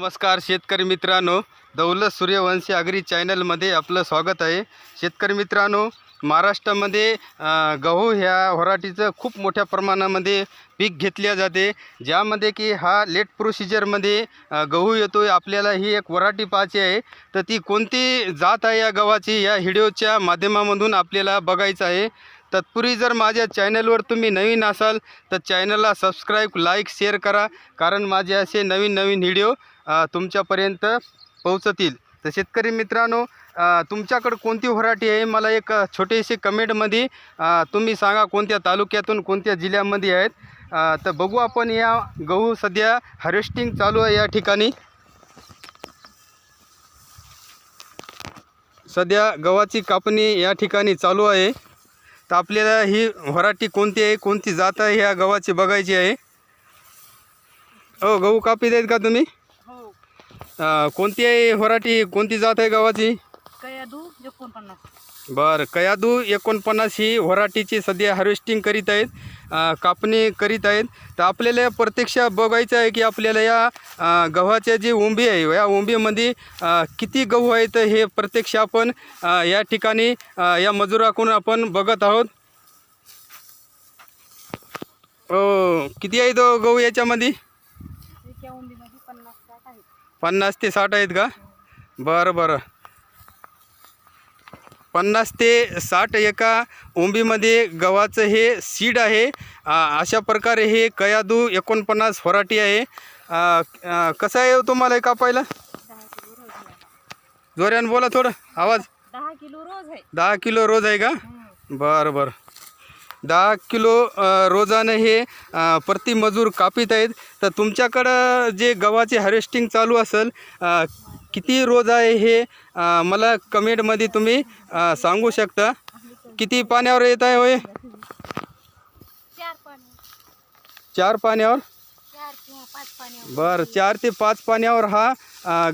नमस्कार शेतकरी मित्रांनो दौलत सूर्यवंशी अग्री चॅनलमध्ये आपलं स्वागत आहे. शेतकरी मित्रांनो महाराष्ट्रामध्ये गहू ह्या व्हरायटीचं खूप मोठ्या प्रमाणामध्ये पीक घेतल्या जाते. ज्यामध्ये की हा लेट प्रोसिजरमध्ये गहू येतो आहे आपल्याला ही एक व्हरायटी पाहायची आहे. तर ती कोणती जात आहे या गव्हाची या व्हिडिओच्या माध्यमामधून आपल्याला बघायचं आहे. तत्पूर्वी जर माझ्या चॅनलवर तुम्ही नवीन असाल तर चॅनलला सबस्क्राईब लाईक शेअर करा. कारण माझे असे नवीन नवीन व्हिडिओ तुमच्यापर्यंत पोहोचतील. तर शेतकरी मित्रांनो तुमच्याकडं कोणती व्हरायटी आहे? मला एक अ, छोटीशी कमेंटमध्ये तुम्ही सांगा कोणत्या तालुक्यातून कोणत्या जिल्ह्यामध्ये आहेत. तर बघू आपण या गहू सध्या हार्वेस्टिंग चालू आहे या ठिकाणी. सध्या गव्हाची कापणी या ठिकाणी चालू आहे. तर आपल्याला ही व्हरायटी कोणती आहे कोणती जात आहे ह्या गव्हाची बघायची आहे. हो गहू कापी देत का तुम्ही? अं, कोणती आहे व्हरायटी कोणती जात आहे गव्हाची कयादू एकोणपन्नास. बरं कयादू एकोणपन्नास ही व्हरायटीची सध्या हार्वेस्टिंग करीत आहेत अं, कापणी करीत आहेत. तर आपल्याला प्रत्यक्ष बघायचं आहे की आपल्याला या अं, गव्हाच्या जी ओंबी आहे या ओंबीमध्ये अं, किती गहू आहेत हे प्रत्यक्ष आपण अं, या ठिकाणी अं, या मजुराकडून आपण बघत आहोत. हो किती आहे तो गहू याच्यामध्ये एका उंबीमध्ये पन्नास साठ आहेत पन्नास ते साठ आहेत का? बरं बरं. पन्नास ते साठ एका ओंबीमध्ये गव्हाचं हे सीड आहे. अशा प्रकारे हे कयादू एकोणपन्नास व्हरायटी आहे. कसं आहे हो तुम्हाला कापायला? जोऱ्यानं बोला थोडं आवाज. दहा किलो रोज आहे. दहा किलो रोज आहे का. बरं बरं. दहा किलो रोजानं हे प्रति मजूर कापित आहेत. तर तुमच्याकडं जे गव्हाचे हार्वेस्टिंग चालू असेल किती रोज आहे हे मला कमेंटमध्ये तुम्ही सांगू शकता. किती पाण्यावर येत आहे होय? चार पाणी चार पाण्यावर. बरं चार ते पाच पाण्यावर हा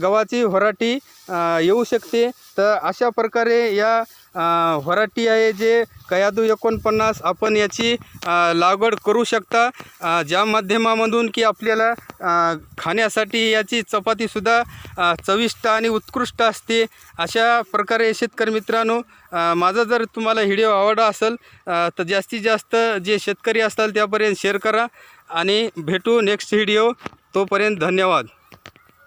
गव्हाची व्हरायटी येऊ शकते. तर अशा प्रकारे या व्हरायटी आहे जे कयादू एकोणपन्नास आपण याची लागवड करू शकता. ज्या माध्यमामधून की आपल्याला खाण्यासाठी याची चपातीसुद्धा चविष्ट आणि उत्कृष्ट असते. अशा प्रकारे शेतकरी मित्रांनो माझा जर तुम्हाला व्हिडिओ आवडला असेल तर जास्तीत जास्त जे शेतकरी असतात त्यापर्यंत शेअर करा. आणि भेटू नेक्स्ट व्हिडिओ. तोपर्यंत धन्यवाद.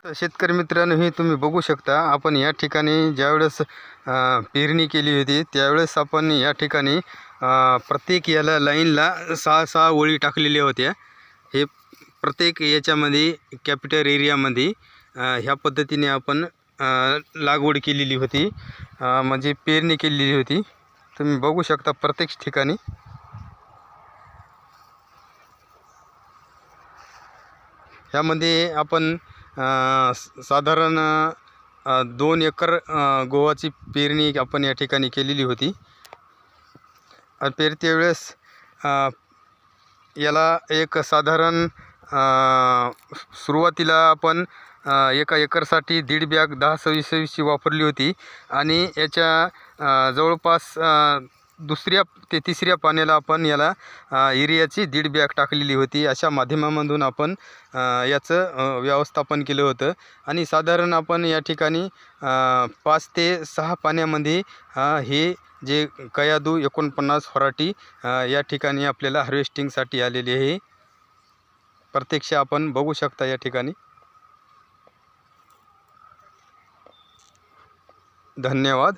तर शेतकरी मित्रांनो हे तुम्ही बघू शकता आपण या ठिकाणी ज्यावेळेस पेरणी केली होती त्यावेळेस आपण या ठिकाणी प्रत्येक याला लाईनला सहा सहा ओळी टाकलेल्या होत्या हे प्रत्येक याच्यामध्ये कॅपिटल एरियामध्ये ह्या पद्धतीने आपण लागवड केलेली होती. म्हणजे पेरणी केलेली होती. तुम्ही बघू शकता प्रत्येक ठिकाणी. ह्यामध्ये आपण साधारण दोन एकर गव्हाची पेरणी आपण या ठिकाणी केलेली होती. पेरते वेळेस याला एक साधारण सुरुवातीला आपण एका एकरसाठी दीड बॅग दहा सव्वीस सव्वीसची वापरली होती आणि याच्या जवळपास दुसऱ्या ते तिसऱ्या पाण्याला आपण याला युरियाची दीड बॅग टाकलेली होती. अशा माध्यमामधून आपण याचं व्यवस्थापन केलं होतं. आणि साधारण आपण या ठिकाणी पाच ते सहा पाण्यामध्ये हे जे कयादू एकोणपन्नास व्हरायटी या ठिकाणी आपल्याला हार्वेस्टिंगसाठी आलेली आहे. प्रत्यक्ष आपण बघू शकता या ठिकाणी. धन्यवाद.